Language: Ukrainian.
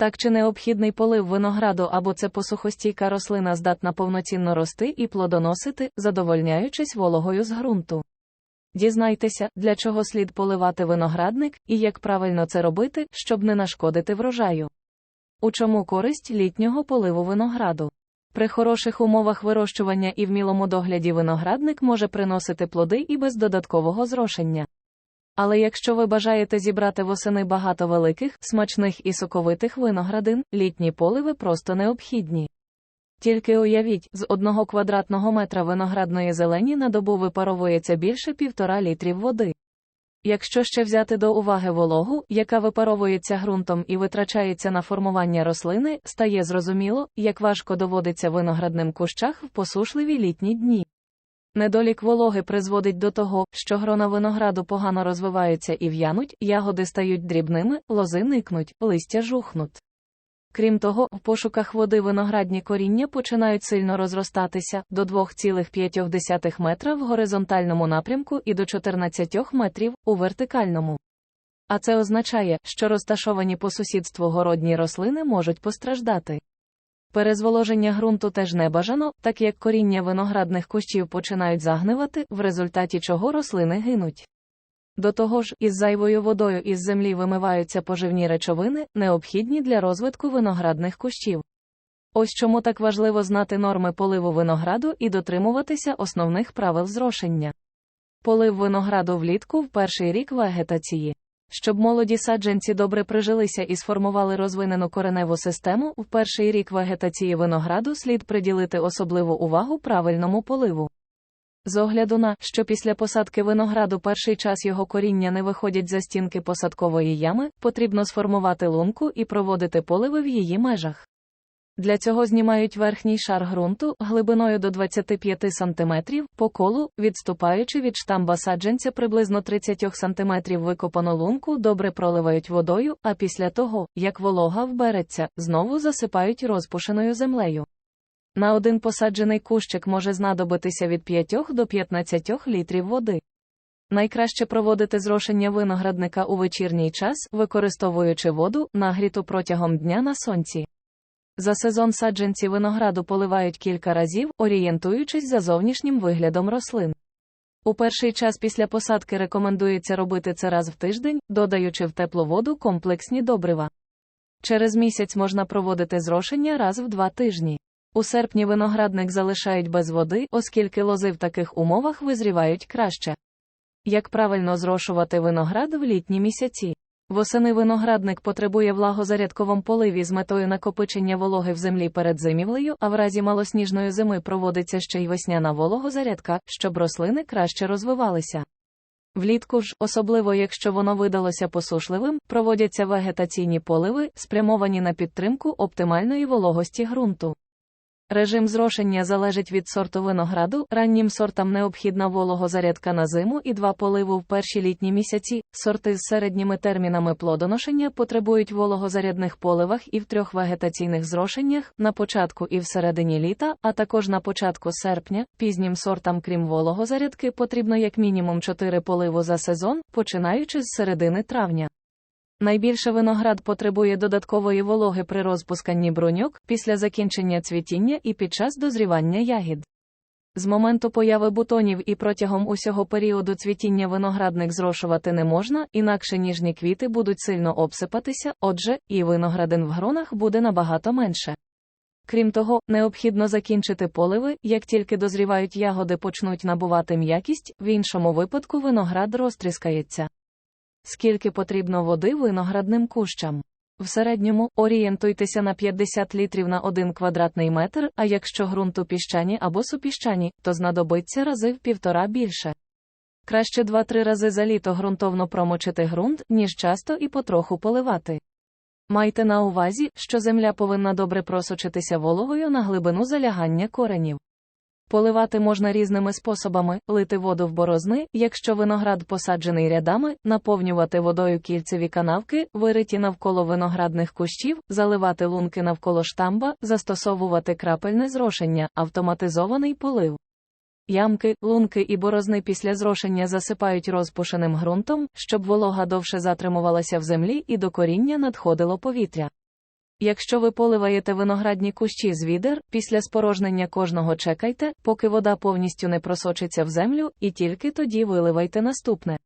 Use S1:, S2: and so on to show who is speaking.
S1: Так чи необхідний полив винограду або це посухостійка рослина здатна повноцінно рости і плодоносити, задовольняючись вологою з ґрунту. Дізнайтеся, для чого слід поливати виноградник і як правильно це робити, щоб не нашкодити врожаю. У чому користь літнього поливу винограду? При хороших умовах вирощування і вмілому догляді виноградник може приносити плоди і без додаткового зрошення. Але якщо ви бажаєте зібрати восени багато великих, смачних і соковитих виноградин, літні поливи просто необхідні. Тільки уявіть, з одного квадратного метра виноградної зелені на добу випаровується більше півтора літрів води. Якщо ще взяти до уваги вологу, яка випаровується ґрунтом і витрачається на формування рослини, стає зрозуміло, як важко доводиться виноградним кущах в посушливі літні дні. Недолік вологи призводить до того, що грона винограду погано розвиваються і в'януть, ягоди стають дрібними, лози никнуть, листя жухнуть. Крім того, в пошуках води виноградні коріння починають сильно розростатися до 2,5 метра в горизонтальному напрямку і до 14 метрів у вертикальному. А це означає, що розташовані по сусідству городні рослини можуть постраждати. Перезволоження ґрунту теж не бажано, так як коріння виноградних кущів починають загнивати, в результаті чого рослини гинуть. До того ж, із зайвою водою із землі вимиваються поживні речовини, необхідні для розвитку виноградних кущів. Ось чому так важливо знати норми поливу винограду і дотримуватися основних правил зрошення. Полив винограду влітку в перший рік вегетації. Щоб молоді саджанці добре прижилися і сформували розвинену кореневу систему, в перший рік вегетації винограду слід приділити особливу увагу правильному поливу. З огляду на що після посадки винограду перший час його коріння не виходять за стінки посадкової ями, потрібно сформувати лунку і проводити поливи в її межах. Для цього знімають верхній шар ґрунту глибиною до 25 см по колу, відступаючи від штамба саджанця приблизно 30 см викопану лунку добре проливають водою, а після того, як волога вбереться, знову засипають розпушеною землею. На один посаджений кущик може знадобитися від 5 до 15 літрів води. Найкраще проводити зрошення виноградника у вечірній час, використовуючи воду, нагріту протягом дня на сонці. За сезон саджанці винограду поливають кілька разів, орієнтуючись за зовнішнім виглядом рослин. У перший час після посадки рекомендується робити це раз в тиждень, додаючи в теплу воду комплексні добрива. Через місяць можна проводити зрошення раз в два тижні. У серпні виноградник залишають без води, оскільки лози в таких умовах визрівають краще. Як правильно зрошувати виноград в літні місяці? Восени виноградник потребує влагозарядковому поливі з метою накопичення вологи в землі перед зимівлею, а в разі малосніжної зими проводиться ще й весняна вологозарядка, щоб рослини краще розвивалися. Влітку ж, особливо якщо воно видалося посушливим, проводяться вегетаційні поливи, спрямовані на підтримку оптимальної вологості ґрунту. Режим зрошення залежить від сорту винограду, раннім сортам необхідна вологозарядка на зиму і два поливу в перші літні місяці. Сорти з середніми термінами плодоношення потребують вологозарядних поливах і в трьох вегетаційних зрошеннях на початку і всередині літа, а також на початку серпня. Пізнім сортам, крім вологозарядки, потрібно як мінімум 4 поливу за сезон, починаючи з середини травня. Найбільше виноград потребує додаткової вологи при розпусканні бруньок після закінчення цвітіння і під час дозрівання ягід. З моменту появи бутонів і протягом усього періоду цвітіння виноградник зрошувати не можна, інакше ніжні квіти будуть сильно обсипатися, отже, і виноградин в гронах буде набагато менше. Крім того, необхідно закінчити поливи, як тільки дозрівають ягоди почнуть набувати м'якість, в іншому випадку виноград розтріскається. Скільки потрібно води виноградним кущам? В середньому орієнтуйтеся на 50 літрів на 1 квадратний метр, а якщо ґрунту піщані або супіщані, то знадобиться рази в півтора більше. Краще 2-3 рази за літо ґрунтовно промочити ґрунт, ніж часто і потроху поливати. Майте на увазі, що земля повинна добре просочитися вологою на глибину залягання коренів. Поливати можна різними способами, лити воду в борозни, якщо виноград посаджений рядами, наповнювати водою кільцеві канавки, вириті навколо виноградних кущів, заливати лунки навколо штамба, застосовувати крапельне зрошення, автоматизований полив. Ямки, лунки і борозни після зрошення засипають розпушеним ґрунтом, щоб волога довше затримувалася в землі і до коріння надходило повітря. Якщо ви поливаєте виноградні кущі з відер, після спорожнення кожного чекайте, поки вода повністю не просочиться в землю, і тільки тоді виливайте наступне.